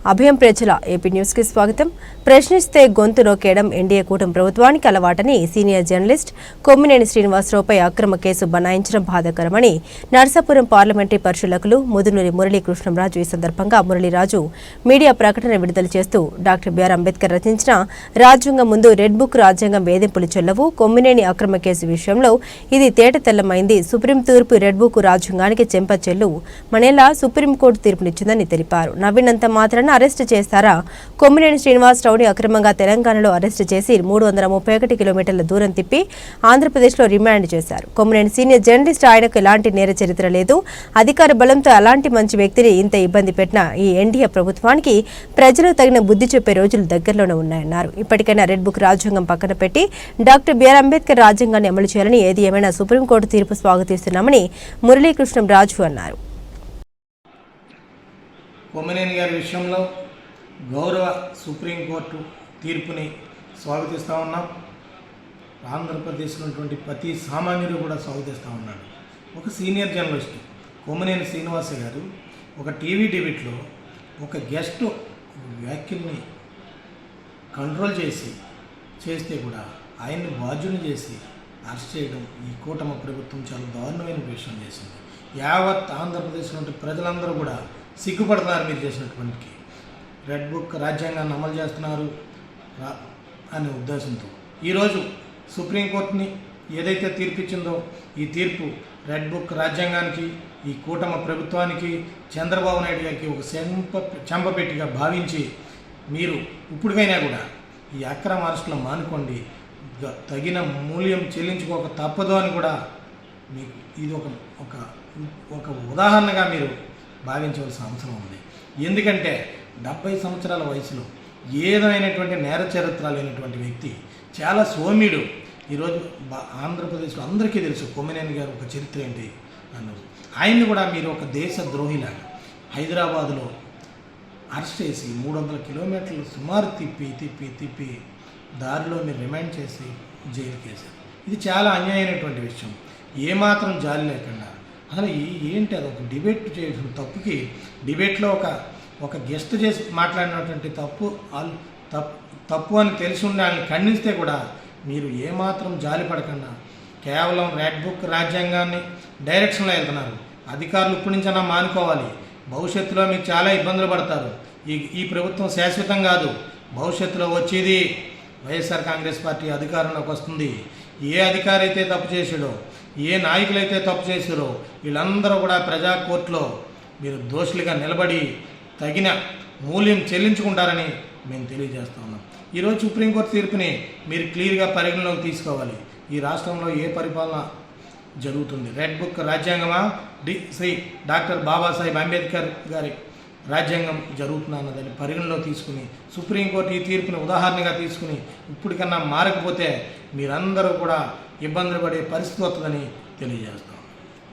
అభయం ప్రజల ఏపీ న్యూస్కి స్వాగతం. ప్రశ్నిస్తే గొంతు నొక్కేయడం ఎన్డీఏ కూటమి ప్రభుత్వానికి అలవాటని సీనియర్ జర్నలిస్ట్ కొమ్మినేని శ్రీనివాసరావుపై అక్రమ కేసు బనాయించడం బాధాకరమని నర్సాపురం పార్లమెంటరీ పరిశీలకులు ముదునూరి మురళీకృష్ణంరాజు ఈ సందర్భంగా మురళీరాజు మీడియా ప్రకటన విడుదల చేస్తూ డాక్టర్ బిఆర్ అంబేద్కర్ రచించిన రాజ్యాంగం ముందు రెడ్ బుక్ రాజ్యాంగం వేధింపులు చెల్లవు కొమ్మినేని అక్రమ కేసు విషయంలో ఇది తేట తెల్లమైంది సుప్రీం తీర్పు రెడ్ బుక్ రాజ్యాంగానికి చెంప చెల్లు మనేలా సుప్రీంకోర్టు తీర్పునిచ్చిందని తెలిపారు. నవ్వినంత మాత్రాన అరెస్టు చేస్తారా? కొమ్మినేని శ్రీనివాసరావుని అక్రమంగా తెలంగాణలో అరెస్టు చేసి మూడు వందల ముప్పై ఒకటి కిలోమీటర్ల దూరం తిప్పి ఆంధ్రప్రదేశ్లో రిమాండ్ చేశారు. కొమ్మినేని సీనియర్ జర్నలిస్ట్ ఆయనకు ఎలాంటి నేర చరిత్ర లేదు. అధికార బలంతో అలాంటి మంచి వ్యక్తిని ఇంత ఇబ్బంది పెట్టిన ఈ ఎన్డీఏ ప్రభుత్వానికి ప్రజలు తగిన బుద్ధి చెప్పే రోజులు దగ్గరలోనే ఉన్నాయన్నారు. ఇప్పటికైనా రెడ్ బుక్ రాజ్యాంగం పక్కన పెట్టి డాక్టర్ బిఆర్ అంబేద్కర్ రాజ్యాంగాన్ని అమలు చేయాలని ఏది ఏమైనా సుప్రీంకోర్టు తీర్పు స్వాగతిస్తున్నామని మురళీకృష్ణం రాజు అన్నారు. కొమ్మనేని గారి విషయంలో గౌరవ సుప్రీంకోర్టు తీర్పుని స్వాగతిస్తూ ఉన్నాం. ఆంధ్రప్రదేశ్లో ఉన్నటువంటి ప్రతి సామాన్యుడు కూడా స్వాగతిస్తూ ఉన్నాడు. ఒక సీనియర్ జర్నలిస్ట్ కొమ్మనేని శ్రీనివాస గారు ఒక టీవీ డిబేట్లో ఒక గెస్ట్ వ్యాఖ్యల్ని కంట్రోల్ చేసి చేస్తే కూడా ఆయన్ని బాధ్యుని చేసి అరెస్ట్ చేయడం ఈ కూటమి ప్రభుత్వం చాలా దారుణమైన విషయం చేసింది. యావత్ ఆంధ్రప్రదేశ్లో ఉంటే ప్రజలందరూ కూడా సిగ్గుపడుతున్నారు మీరు చేసినటువంటి రెడ్ బుక్ రాజ్యాంగాన్ని అమలు చేస్తున్నారు రా- అనే ఉద్దేశంతో. ఈరోజు సుప్రీంకోర్టుని ఏదైతే తీర్పిచ్చిందో ఈ తీర్పు రెడ్ బుక్ రాజ్యాంగానికి ఈ కూటమి ప్రభుత్వానికి చంద్రబాబు నాయుడు గారికి ఒక చెంప చెంపపెట్టిగా భావించి మీరు ఇప్పటికైనా కూడా ఈ అక్రమ అరెస్టులు మానుకోండి. తగిన మూల్యం చెల్లించుకోక తప్పదు అని కూడా మీకు ఇది ఒక ఒక ఒక ఉదాహరణగా మీరు భావించవలసిన అవసరం ఉంది. ఎందుకంటే డెబ్బై సంవత్సరాల వయసులో ఏదైనటువంటి నేర చరిత్ర లేనటువంటి వ్యక్తి చాలా సోమ్యుడు. ఈరోజు బా- ఆంధ్రప్రదేశ్లో అందరికీ తెలుసు కొమ్మినేని గారు ఒక చరిత్ర ఏంటి అన్నారు ఆయన్ని కూడా మీరు ఒక దేశ ద్రోహిలాగా హైదరాబాదులో అరెస్ట్ చేసి మూడు వందల కిలోమీటర్లు సుమారు తిప్పి తిప్పి తిప్పి దారిలో మీరు రిమైండ్ చేసి జైలుకి వేశారు ఇది చాలా అన్యాయమైనటువంటి విషయం. ఏమాత్రం జాలి లేకుండా అసలు ఏంటి అది ఒక డిబేట్ చేసిన తప్పుకి డిబేట్లో ఒక ఒక గెస్ట్ చేసి మాట్లాడినటువంటి తప్పు తప్పు తప్పు అని తెలిసి ఉండాలని ఖండిస్తే కూడా మీరు ఏమాత్రం జాలి పడకుండా. కేవలం రెడ్ బుక్ రాజ్యాంగాన్ని డైరెక్షన్లో వెళ్తున్నారు. అధికారులు ఇప్పటి నుంచైనా మానుకోవాలి. భవిష్యత్తులో మీకు చాలా ఇబ్బందులు పడతారు. ఈ ఈ ప్రభుత్వం శాశ్వతం కాదు. భవిష్యత్తులో వచ్చేది వైఎస్ఆర్ కాంగ్రెస్ పార్టీ అధికారంలోకి వస్తుంది. ఏ అధికారైతే తప్పు చేసాడో ఏ నాయకులైతే తప్పు చేశారో వీళ్ళందరూ కూడా ప్రజా కోర్టులో మీరు దోషులుగా నిలబడి తగిన మూల్యం చెల్లించుకుంటారని మేము తెలియజేస్తా ఉన్నాం. ఈరోజు సుప్రీంకోర్టు తీర్పుని మీరు క్లియర్గా పరిగణలోకి తీసుకోవాలి. ఈ రాష్ట్రంలో ఏ పరిపాలన జరుగుతుంది? రెడ్ బుక్ రాజ్యాంగమా? డి శ్రీ డాక్టర్ బాబాసాహెబ్ అంబేద్కర్ గారి రాజ్యాంగం జరుగుతుందా అన్నదాన్ని పరిగణలో తీసుకుని సుప్రీంకోర్టు ఈ తీర్పుని ఉదాహరణగా తీసుకుని ఇప్పటికన్నా మారకపోతే మీరందరూ కూడా ఇబ్బందులు పడే పరిస్థితి వస్తుందని తెలియజేస్తాను